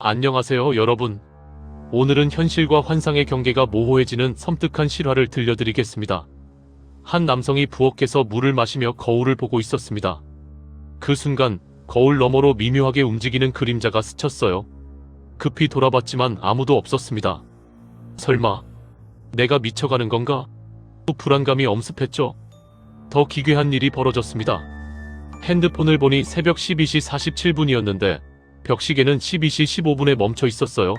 안녕하세요, 여러분. 오늘은 현실과 환상의 경계가 모호해지는 섬뜩한 실화를 들려드리겠습니다. 한 남성이 부엌에서 물을 마시며 거울을 보고 있었습니다. 그 순간 거울 너머로 미묘하게 움직이는 그림자가 스쳤어요. 급히 돌아봤지만 아무도 없었습니다. 설마 내가 미쳐가는 건가? 또 불안감이 엄습했죠. 더 기괴한 일이 벌어졌습니다. 핸드폰을 보니 새벽 12시 47분이었는데 벽시계는 12시 15분에 멈춰 있었어요.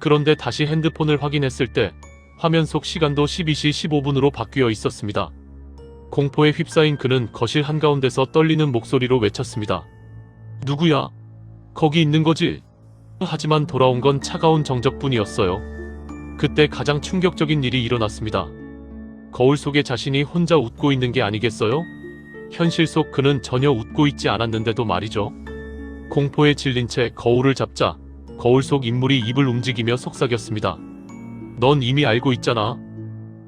그런데 다시 핸드폰을 확인했을 때 화면 속 시간도 12시 15분으로 바뀌어 있었습니다. 공포에 휩싸인 그는 거실 한가운데서 떨리는 목소리로 외쳤습니다. 누구야? 거기 있는 거지? 하지만 돌아온 건 차가운 정적뿐이었어요. 그때 가장 충격적인 일이 일어났습니다. 거울 속에 자신이 혼자 웃고 있는 게 아니겠어요? 현실 속 그는 전혀 웃고 있지 않았는데도 말이죠. 공포에 질린 채 거울을 잡자 거울 속 인물이 입을 움직이며 속삭였습니다. 넌 이미 알고 있잖아.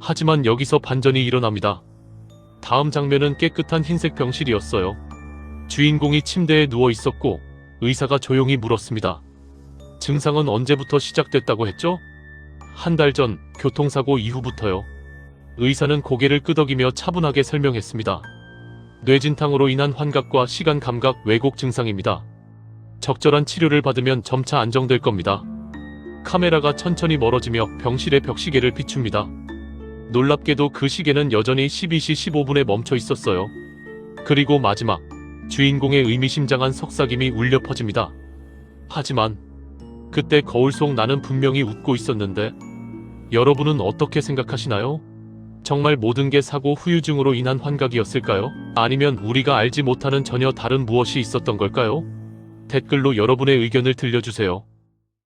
하지만 여기서 반전이 일어납니다. 다음 장면은 깨끗한 흰색 병실이었어요. 주인공이 침대에 누워 있었고 의사가 조용히 물었습니다. 증상은 언제부터 시작됐다고 했죠? 한 달 전 교통사고 이후부터요. 의사는 고개를 끄덕이며 차분하게 설명했습니다. 뇌진탕으로 인한 환각과 시간 감각 왜곡 증상입니다. 적절한 치료를 받으면 점차 안정될 겁니다. 카메라가 천천히 멀어지며 병실의 벽시계를 비춥니다. 놀랍게도 그 시계는 여전히 12시 15분에 멈춰 있었어요. 그리고 마지막, 주인공의 의미심장한 속삭임이 울려 퍼집니다. 하지만, 그때 거울 속 나는 분명히 웃고 있었는데, 여러분은 어떻게 생각하시나요? 정말 모든 게 사고 후유증으로 인한 환각이었을까요? 아니면 우리가 알지 못하는 전혀 다른 무엇이 있었던 걸까요? 댓글로 여러분의 의견을 들려주세요.